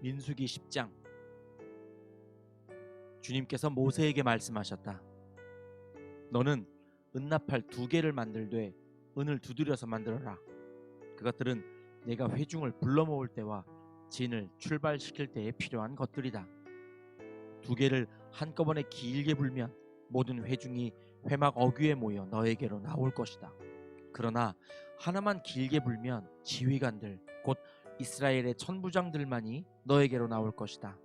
민수기 10장 주님께서 모세에게 말씀하셨다. 너는 은나팔 두 개를 만들되 은을 두드려서 만들어라. 그것들은 내가 회중을 불러 모을 때와 진을 출발시킬 때에 필요한 것들이다. 두 개를 한꺼번에 길게 불면 모든 회중이 회막 어귀에 모여 너에게로 나올 것이다. 그러나 하나만 길게 불면 지휘관들 곧 이스라엘의 천부장들만이 너에게로 나올 것이다.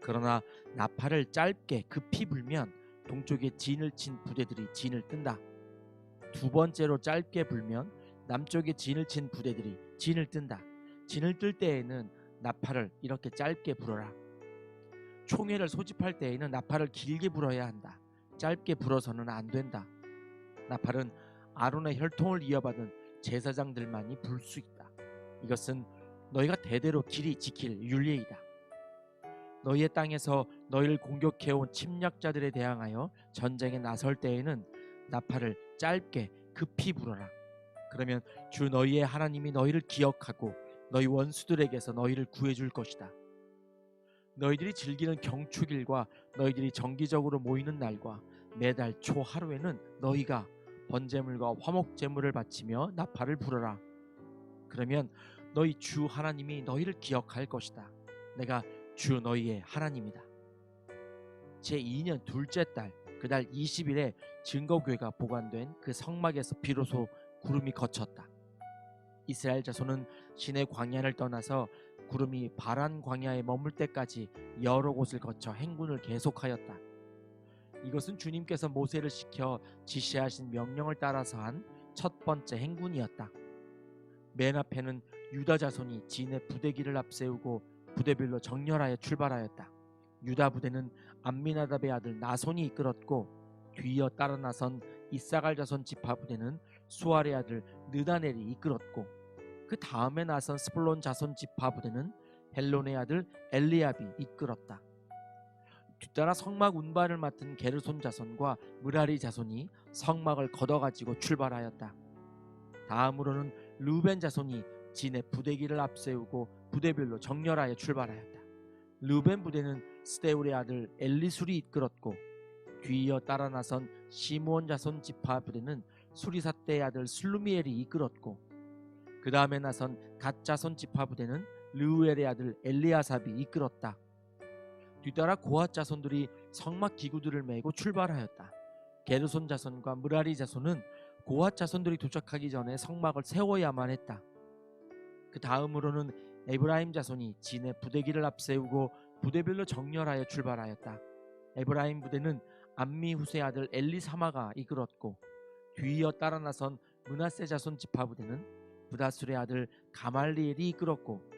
그러나 나팔을 짧게 급히 불면 동쪽에 진을 친 부대들이 진을 뜬다. 두 번째로 짧게 불면 남쪽에 진을 친 부대들이 진을 뜬다. 진을 뜰 때에는 나팔을 이렇게 짧게 불어라. 총회를 소집할 때에는 나팔을 길게 불어야 한다. 짧게 불어서는 안 된다. 나팔은 아론의 혈통을 이어받은 제사장들만이 불 수 있다. 이것은 너희가 대대로 길이 지킬 윤례이다. 너희의 땅에서 너희를 공격해온 침략자들에 대항하여 전쟁에 나설 때에는 나팔을 짧게 급히 불어라. 그러면 주 너희의 하나님이 너희를 기억하고 너희 원수들에게서 너희를 구해줄 것이다. 너희들이 즐기는 경축일과 너희들이 정기적으로 모이는 날과 매달 초 하루에는 너희가 번제물과 화목제물을 바치며 나팔을 불어라. 그러면 너희 주 하나님이 너희를 기억할 것이다. 내가 주 너희의 하나님이다. 제 2년 둘째 달 그달 20일에 증거교회가 보관된 그 성막에서 비로소 구름이 거쳤다. 이스라엘 자손은 신의 광야를 떠나서 구름이 바란 광야에 머물 때까지 여러 곳을 거쳐 행군을 계속하였다. 이것은 주님께서 모세를 시켜 지시하신 명령을 따라서 한 첫 번째 행군이었다. 맨 앞에는 유다 자손이 진의 부대기를 앞세우고 부대별로 정렬하여 출발하였다. 유다 부대는 암미나답의 아들 나손이 이끌었고 뒤이어 따라 나선 이사갈 자손 지파 부대는 수알의 아들 느다넬이 이끌었고 그 다음에 나선 스불론 자손 지파 부대는 헬론의 아들 엘리압이 이끌었다. 뒤따라 성막 운반을 맡은 게르손 자손과 무라리 자손이 성막을 걷어가지고 출발하였다. 다음으로는 루벤 자손이 진의 부대기를 앞세우고 부대별로 정렬하여 출발하였다. 루벤 부대는 스데울의 아들 엘리술이 이끌었고 뒤이어 따라 나선 시므온 자손 지파 부대는 수리사떼의 아들 슬루미엘이 이끌었고 그 다음에 나선 갓 자손 지파 부대는 르우엘의 아들 엘리아삽이 이끌었다. 뒤따라 고핫 자손들이 성막 기구들을 메고 출발하였다. 게르손 자손과 무라리 자손은 고핫 자손들이 도착하기 전에 성막을 세워야만 했다. 그 다음으로는 에브라임 자손이 진의 부대기를 앞세우고 부대별로 정렬하여 출발하였다. 에브라임 부대는 암미 후세 아들 엘리사마가 이끌었고 뒤이어 따라 나선 문하세 자손 지파 부대는 부다술의 아들 가말리엘이 이끌었고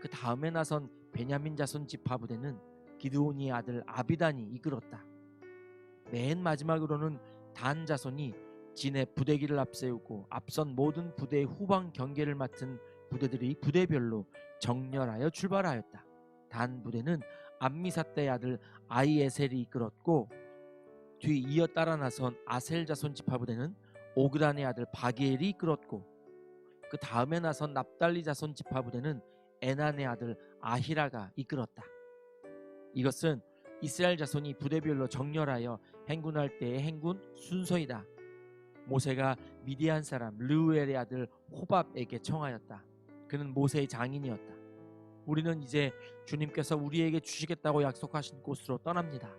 그 다음에 나선 베냐민 자손 지파 부대는 기드온이의 아들 아비단이 이끌었다. 맨 마지막으로는 단 자손이 진의 부대기를 앞세우고 앞선 모든 부대의 후방 경계를 맡은 부대들이 부대별로 정렬하여 출발하였다. 단 부대는 암미사떼의 아들 아이에셀이 이끌었고 뒤 이어 따라 나선 아셀 자손 지파 부대는 오그단의 아들 바기엘이 이끌었고 그 다음에 나선 납달리 자손 지파 부대는 에난의 아들 아히라가 이끌었다. 이것은 이스라엘 자손이 부대별로 정렬하여 행군할 때의 행군 순서이다. 모세가 미디안 사람 르우엘의 아들 호밥에게 청하였다. 그는 모세의 장인이었다. 우리는 이제 주님께서 우리에게 주시겠다고 약속하신 곳으로 떠납니다.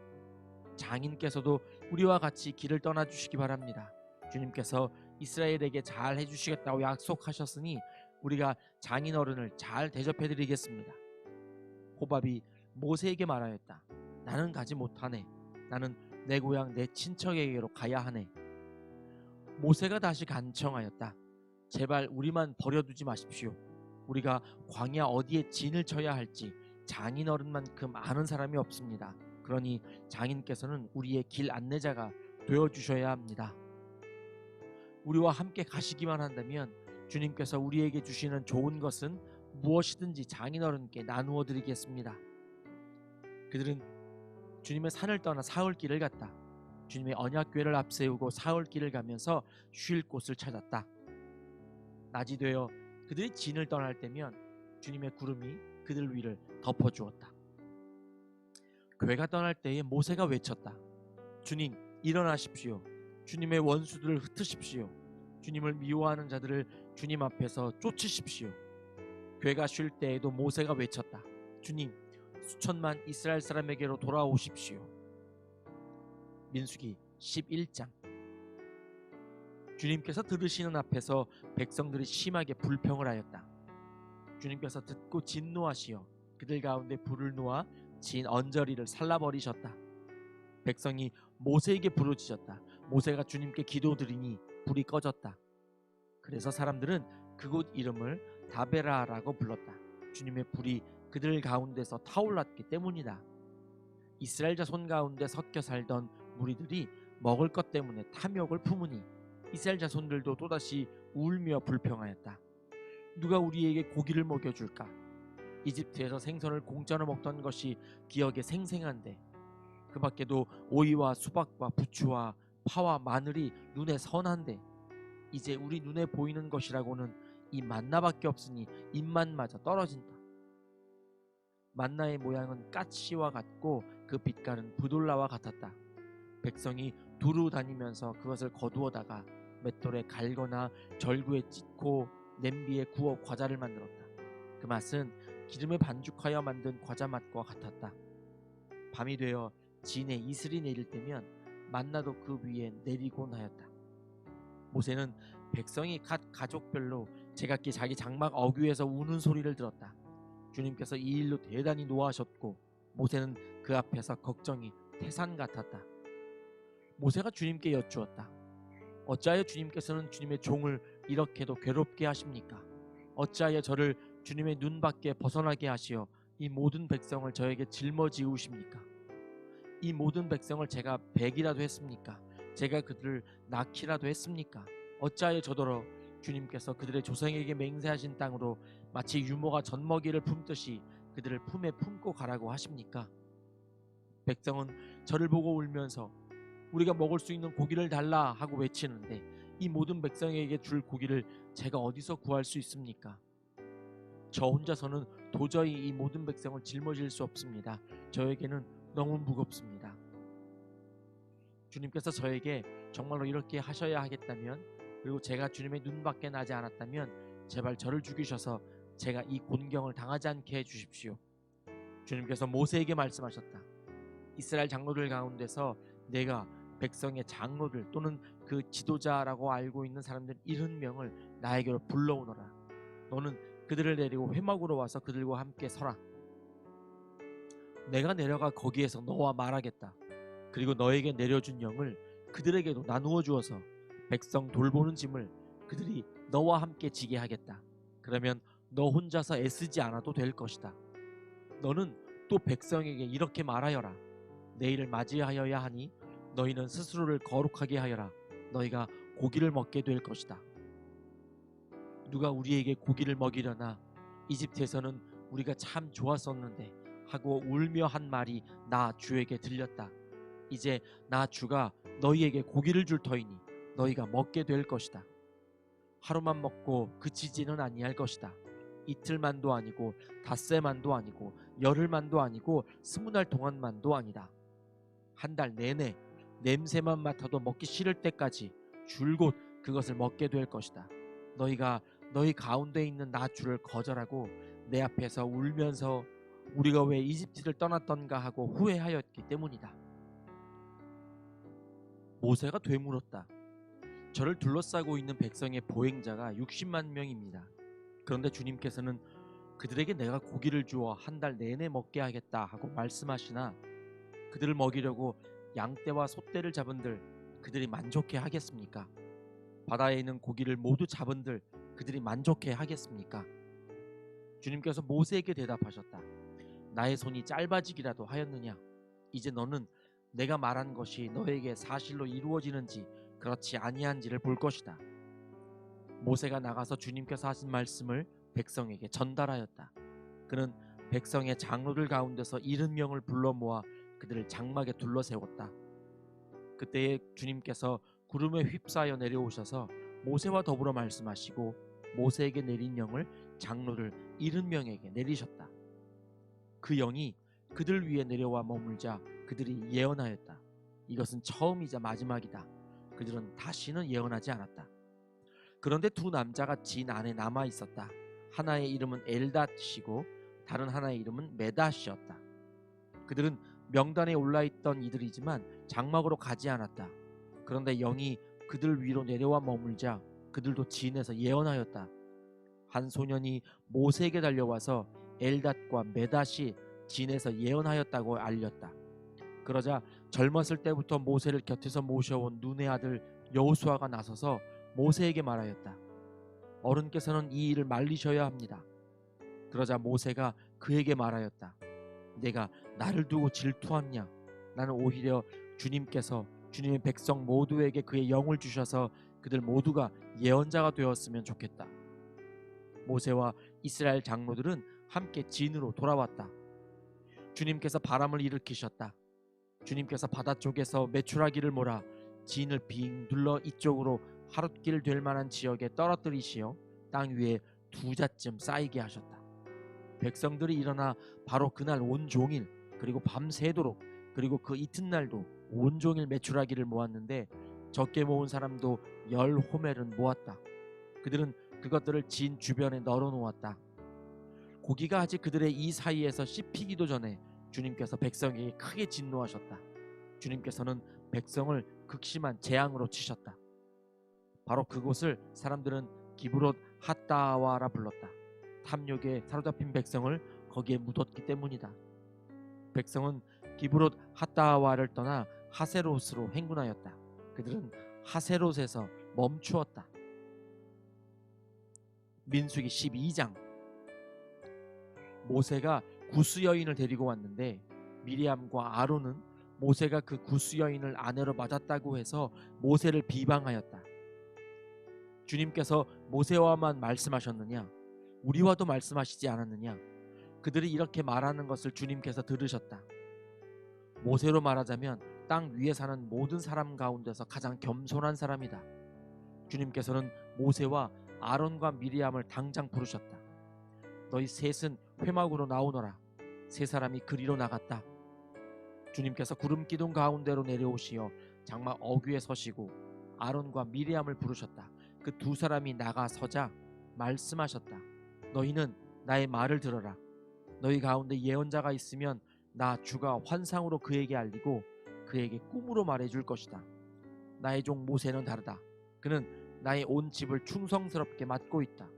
장인께서도 우리와 같이 길을 떠나 주시기 바랍니다. 주님께서 이스라엘에게 잘 해주시겠다고 약속하셨으니 우리가 장인 어른을 잘 대접해 드리겠습니다. 호밥이 모세에게 말하였다. 나는 가지 못하네. 나는 내 고향 내 친척에게로 가야 하네. 모세가 다시 간청하였다. 제발 우리만 버려두지 마십시오. 우리가 광야 어디에 진을 쳐야 할지 장인 어른만큼 아는 사람이 없습니다. 그러니 장인께서는 우리의 길 안내자가 되어 주셔야 합니다. 우리와 함께 가시기만 한다면 주님께서 우리에게 주시는 좋은 것은 무엇이든지 장인 어른께 나누어 드리겠습니다. 그들은 주님의 산을 떠나 사흘 길을 갔다. 주님의 언약궤를 앞세우고 사흘 길을 가면서 쉴 곳을 찾았다. 낮이 되어 그들이 진을 떠날 때면 주님의 구름이 그 그들 위를 덮어 주었다. 교회가 떠날 때에 모세가 외쳤다. 주님 일어나십시오. 주님의 원수들을 흩으십시오. 주님을 미워하는 자들을 주님 앞에서 쫓으십시오. 교회가 쉴 때에도 모세가 외쳤다. 주님 수천만 이스라엘 사람에게로 돌아오십시오. 민수기 11장 주님께서 들으시는 앞에서 백성들이 심하게 불평을 하였다. 주님께서 듣고 진노하시어 그들 가운데 불을 놓아 진 언저리를 살라버리셨다. 백성이 모세에게 부르짖었다. 모세가 주님께 기도드리니 불이 꺼졌다. 그래서 사람들은 그곳 이름을 다베라라고 불렀다. 주님의 불이 그들 가운데서 타올랐기 때문이다. 이스라엘 자손 가운데 섞여 살던 무리들이 먹을 것 때문에 탐욕을 품으니 이스라엘 자손들도 또다시 울며 불평하였다. 누가 우리에게 고기를 먹여줄까? 이집트에서 생선을 공짜로 먹던 것이 기억에 생생한데 그 밖에도 오이와 수박과 부추와 파와 마늘이 눈에 선한데 이제 우리 눈에 보이는 것이라고는 이 만나밖에 없으니 입맛마저 떨어진다. 만나의 모양은 까치와 같고 그 빛깔은 부돌라와 같았다. 백성이 두루 다니면서 그것을 거두어다가 맷돌에 갈거나 절구에 찢고 냄비에 구워 과자를 만들었다. 그 맛은 기름에 반죽하여 만든 과자 맛과 같았다. 밤이 되어 진에 이슬이 내릴 때면 만나도 그 위에 내리곤 하였다. 모세는 백성이 각 가족별로 제각기 자기 장막 어귀에서 우는 소리를 들었다. 주님께서 이 일로 대단히 노하셨고 모세는 그 앞에서 걱정이 태산 같았다. 모세가 주님께 여쭈었다. 어찌하여 주님께서는 주님의 종을 이렇게도 괴롭게 하십니까? 어찌하여 저를 주님의 눈 밖에 벗어나게 하시어 이 모든 백성을 저에게 짊어지우십니까? 이 모든 백성을 제가 백이라도 했습니까? 제가 그들을 낳기라도 했습니까? 어찌하여 저더러 주님께서 그들의 조상에게 맹세하신 땅으로 마치 유모가 젖먹이를 품듯이 그들을 품에 품고 가라고 하십니까? 백성은 저를 보고 울면서 우리가 먹을 수 있는 고기를 달라 하고 외치는데 이 모든 백성에게 줄 고기를 제가 어디서 구할 수 있습니까? 저 혼자서는 도저히 이 모든 백성을 짊어질 수 없습니다. 저에게는 너무 무겁습니다. 주님께서 저에게 정말로 이렇게 하셔야 하겠다면 그리고 제가 주님의 눈밖에 나지 않았다면 제발 저를 죽이셔서 제가 이 곤경을 당하지 않게 해 주십시오. 주님께서 모세에게 말씀하셨다. 이스라엘 장로들 가운데서 내가 백성의 장로들 또는 그 지도자라고 알고 있는 사람들 70명을 나에게로 불러오너라. 너는 그들을 데리고 회막으로 와서 그들과 함께 서라. 내가 내려가 거기에서 너와 말하겠다. 그리고 너에게 내려준 영을 그들에게도 나누어 주어서 백성 돌보는 짐을 그들이 너와 함께 지게 하겠다. 그러면 너 혼자서 애쓰지 않아도 될 것이다. 너는 또 백성에게 이렇게 말하여라. 내일을 맞이하여야 하니 너희는 스스로를 거룩하게 하여라. 너희가 고기를 먹게 될 것이다. 누가 우리에게 고기를 먹이려나 이집트에서는 우리가 참 좋았었는데 하고 울며 한 말이 나 주에게 들렸다. 이제 나 주가 너희에게 고기를 줄 터이니 너희가 먹게 될 것이다. 하루만 먹고 그치지는 아니할 것이다. 이틀만도 아니고 닷새만도 아니고 열흘만도 아니고 스무 날 동안만도 아니다. 한 달 내내 냄새만 맡아도 먹기 싫을 때까지 줄곧 그것을 먹게 될 것이다. 너희가 너희 가운데 있는 나 주를 거절하고 내 앞에서 울면서 우리가 왜 이집트를 떠났던가 하고 후회하였기 때문이다. 모세가 되물었다. 저를 둘러싸고 있는 백성의 보행자가 60만 명입니다. 그런데 주님께서는 그들에게 내가 고기를 주어 한 달 내내 먹게 하겠다 하고 말씀하시나 그들을 먹이려고 양떼와 소떼를 잡은들 그들이 만족해 하겠습니까? 바다에 있는 고기를 모두 잡은들 그들이 만족해 하겠습니까? 주님께서 모세에게 대답하셨다. 나의 손이 짧아지기라도 하였느냐? 이제 너는 내가 말한 것이 너에게 사실로 이루어지는지 그렇지 아니한지를 볼 것이다. 모세가 나가서 주님께서 하신 말씀을 백성에게 전달하였다. 그는 백성의 장로들 가운데서 일흔 명을 불러 모아 그들을 장막에 둘러 세웠다. 그때에 주님께서 구름에 휩싸여 내려오셔서 모세와 더불어 말씀하시고 모세에게 내린 영을 장로들 일흔 명에게 내리셨다. 그 영이 그들 위에 내려와 머물자 그들이 예언하였다. 이것은 처음이자 마지막이다. 그들은 다시는 예언하지 않았다. 그런데 두 남자가 진 안에 남아 있었다. 하나의 이름은 엘닷이고 다른 하나의 이름은 메닷이었다. 그들은 명단에 올라 있던 이들이지만 장막으로 가지 않았다. 그런데 영이 그들 위로 내려와 머물자 그들도 진에서 예언하였다. 한 소년이 모세에게 달려와서 엘닷과 메닷이 진에서 예언하였다고 알렸다. 그러자 젊었을 때부터 모세를 곁에서 모셔온 눈의 아들 여호수아가 나서서 모세에게 말하였다. 어른께서는 이 일을 말리셔야 합니다. 그러자 모세가 그에게 말하였다. 내가 나를 두고 질투하냐? 나는 오히려 주님께서 주님의 백성 모두에게 그의 영을 주셔서 그들 모두가 예언자가 되었으면 좋겠다. 모세와 이스라엘 장로들은 함께 진으로 돌아왔다. 주님께서 바람을 일으키셨다. 주님께서 바다 쪽에서 메추라기를 몰아 진을 빙 둘러 이쪽으로 하룻길 될 만한 지역에 떨어뜨리시어 땅 위에 두 자쯤 쌓이게 하셨다. 백성들이 일어나 바로 그날 온종일 그리고 밤새도록 그리고 그 이튿날도 온종일 메추라기를 모았는데 적게 모은 사람도 열 호멜은 모았다. 그들은 그것들을 진 주변에 널어 놓았다. 고기가 아직 그들의 이 사이에서 씹히기도 전에 주님께서 백성에게 크게 진노하셨다. 주님께서는 백성을 극심한 재앙으로 치셨다. 바로 그곳을 사람들은 기브롯 핫다와라 불렀다. 탐욕에 사로잡힌 백성을 거기에 묻었기 때문이다. 백성은 기브롯 핫다와를 떠나 하세롯으로 행군하였다. 그들은 하세롯에서 멈추었다. 민수기 12장 모세가 구스 여인을 데리고 왔는데 미리암과 아론은 모세가 그 구스 여인을 아내로 맞았다고 해서 모세를 비방하였다. 주님께서 모세와만 말씀하셨느냐? 우리와도 말씀하시지 않았느냐? 그들이 이렇게 말하는 것을 주님께서 들으셨다. 모세로 말하자면 땅 위에 사는 모든 사람 가운데서 가장 겸손한 사람이다. 주님께서는 모세와 아론과 미리암을 당장 부르셨다. 너희 셋은 회막으로 나오너라. 세 사람이 그리로 나갔다. 주님께서 구름 기둥 가운데로 내려오시어 장막 어귀에 서시고 아론과 미리암을 부르셨다. 그 두 사람이 나가 서자 말씀하셨다. 너희는 나의 말을 들어라. 너희 가운데 예언자가 있으면 나 주가 환상으로 그에게 알리고 그에게 꿈으로 말해줄 것이다. 나의 종 모세는 다르다. 그는 나의 온 집을 충성스럽게 맡고 있다.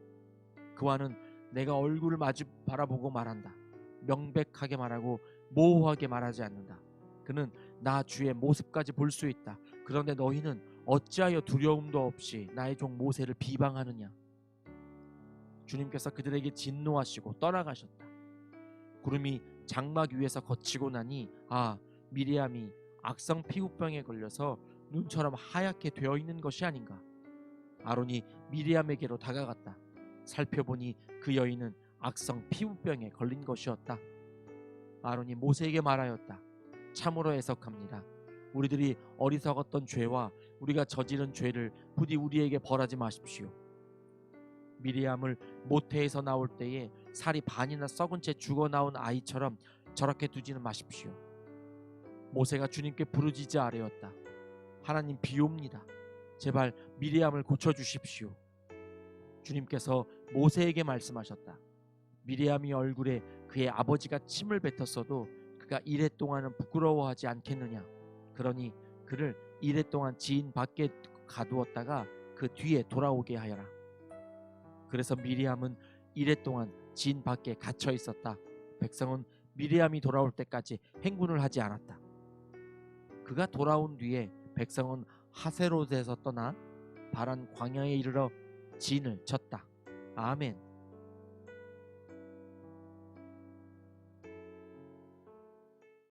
그와는 내가 얼굴을 마주 바라보고 말한다. 명백하게 말하고 모호하게 말하지 않는다. 그는 나 주의 모습까지 볼 수 있다. 그런데 너희는 어찌하여 두려움도 없이 나의 종 모세를 비방하느냐? 주님께서 그들에게 진노하시고 떠나가셨다. 구름이 장막 위에서 거치고 나니 아 미리암이 악성 피부병에 걸려서 눈처럼 하얗게 되어 있는 것이 아닌가. 아론이 미리암에게로 다가갔다. 살펴보니 그 여인은 악성 피부병에 걸린 것이었다. 아론이 모세에게 말하였다. 참으로 해석합니다. 우리들이 어리석었던 죄와 우리가 저지른 죄를 부디 우리에게 벌하지 마십시오. 미리암을 모태에서 나올 때에 살이 반이나 썩은 채 죽어 나온 아이처럼 저렇게 두지는 마십시오. 모세가 주님께 부르짖자 아뢰었다. 하나님 비옵니다. 제발 미리암을 고쳐 주십시오. 주님께서 모세에게 말씀하셨다. 미리암이 얼굴에 그의 아버지가 침을 뱉었어도 그가 이래 동안은 부끄러워하지 않겠느냐. 그러니 그를 이래 동안 지인 밖에 가두었다가 그 뒤에 돌아오게 하여라. 그래서 미리암은 이래 동안 진 밖에 갇혀 있었다. 백성은 미리암이 돌아올 때까지 행군을 하지 않았다. 그가 돌아온 뒤에 백성은 하세롯에서 떠나 바란 광야에 이르러 진을 쳤다. 아멘.